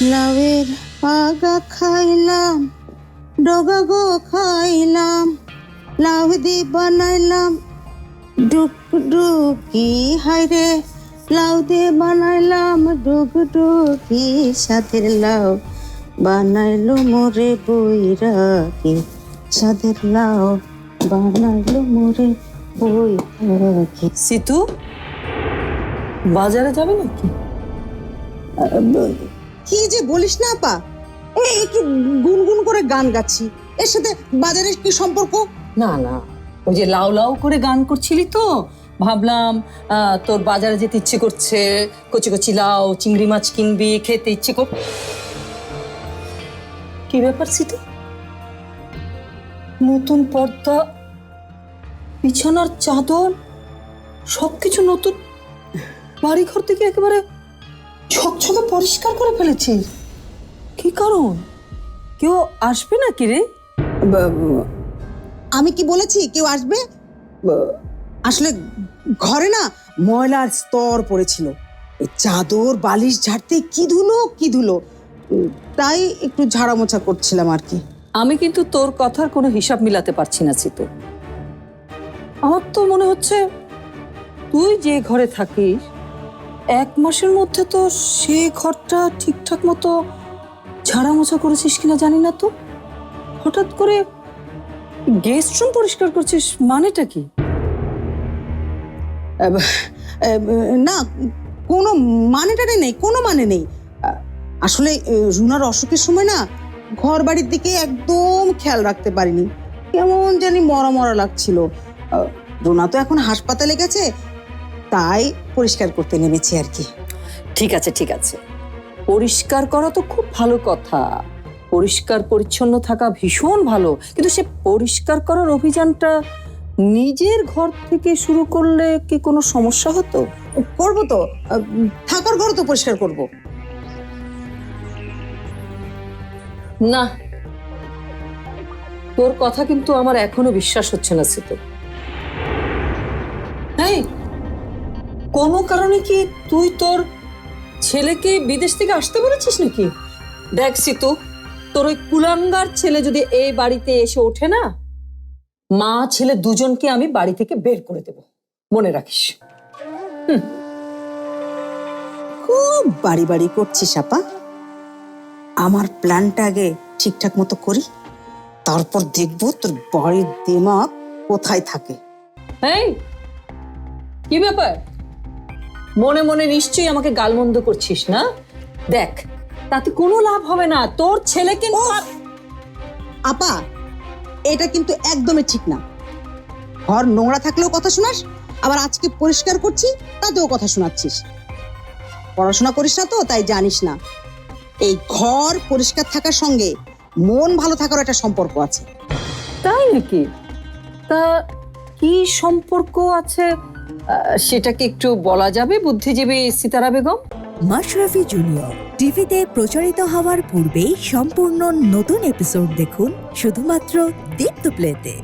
লাউয়ের পাগা খাইলাম ডগা গো খাইলাম লাউ দি বানাইলাম। ডুক ডুকি হাইরে লাউ দিয়ে বানাইলাম ডুক ডুকি সাথের লাউ বানাইলো মোরে বইরাকি সাথের লাউ বানাইলো মোরে বইরাকি সিতু বাজারে যাবে নাকি? কি যে বলিস না, আপা? এই একটু গুনগুন করে গান গাচ্ছি। এর সাথে বাজারের কি সম্পর্ক? না না। ওই যে লাউ লাউ করে গান করছিলি তো, ভাবলাম তোর বাজারে যেতে ইচ্ছে করছে, কচি কচি লাউ, চিংড়ি মাছ কিনবি, খেতে ইচ্ছে কর কি ব্যাপার সিতু নতুন পর্দা, বিছানার চাদর, সবকিছু নতুন বাড়ি ঘর থেকে একেবারে ছকছকে পরিষ্কার করে ফেলেছিস কি কারণ? কেউ আসবে নাকি রে? আমি কি বলেছি কেউ আসবে? আসলে ঘরে না ময়লার স্তর পড়েছিল। চাদর বালিশ ঝাড়তে কি ধুলো কি ধুলো? তাই একটু ঝাড়ামোছা করছিলাম আর কি। আমি কিন্তু তোর কথার কোনো হিসাব মিলাতে পারছি না চিতো। আমার তো মনে হচ্ছে তুই যে ঘরে থাকিস এক মাসের মধ্যে তো সে ঘরটা ঠিকঠাক মতো ঝাড়া মোছা করেছিস কিনা জানি না তো। হঠাৎ করে গেস্ট রুম পরিষ্কার করছিস মানেটা কি? না, কোনো মানে টানে নেই, কোনো মানে নেই। আসলে রুনার অসুখের সময় না ঘর বাড়ির দিকে একদম খেয়াল রাখতে পারিনি। কেমন জানি মরা মরা লাগছিল। রুনা তো এখন হাসপাতালে গেছে তাই পরিষ্কার করতে নেমেছি আর কি। ঠিক আছে ঠিক আছে। পরিষ্কার করা তো খুব ভালো কথা। পরিষ্কার পরিচ্ছন্ন থাকা ভীষণ ভালো। কিন্তু সে পরিষ্কার করার অভিযানটা নিজের ঘর থেকে শুরু করলে কি কোনো সমস্যা হতো? করব তো। থাকার ঘর তো পরিষ্কার করব। না। তোর কথা কিন্তু আমার এখনও বিশ্বাস হচ্ছে না সিতো এই কোনো কারণে কি তুই তোর ছেলেকে বিদেশ থেকে আসতে বলেছিস নাকি? দেখ সিতু তোর ওই কুলাঙ্গার ছেলে যদি এই বাড়িতে এসে ওঠে না মা ছেলে দুজনকে আমি বাড়ি থেকে বের করে দেব। মনে রাখিস। খুব বাড়ি বাড়ি করছিস আপা। আমার প্ল্যানটা আগে ঠিকঠাক মতো করি তারপর দেখব তোর বাড়ির দিমাগ কোথায় থাকে। এই কি ব্যাপার? মনে মনে নিশ্চয়ই আমাকে গালমন্দ করছিস না? দেখ তাতে কোনো লাভ হবে না। তোর ছেলে কিন্তু আপা এটা কিন্তু একদমই ঠিক না। ঘর নোংরা থাকলেও কথা শোনাস আবার আজকে পরিষ্কার করছি তাতেও কথা শোনাচ্ছিস। পড়াশোনা করিস না তো তাই জানিস না। এই ঘর পরিষ্কার থাকার সঙ্গে মন ভালো থাকার একটা সম্পর্ক আছে। তাই নাকি? তা কি সম্পর্ক আছে? সেটা কি একটু বলা যাবে, বুদ্ধিজীবী সিতারা বেগম? মাশরাফি জুনিয়র, টিভিতে প্রচারিত হওয়ার পূর্বেই সম্পূর্ণ নতুন এপিসোড দেখুন শুধুমাত্র দীপ্ত প্লেতে।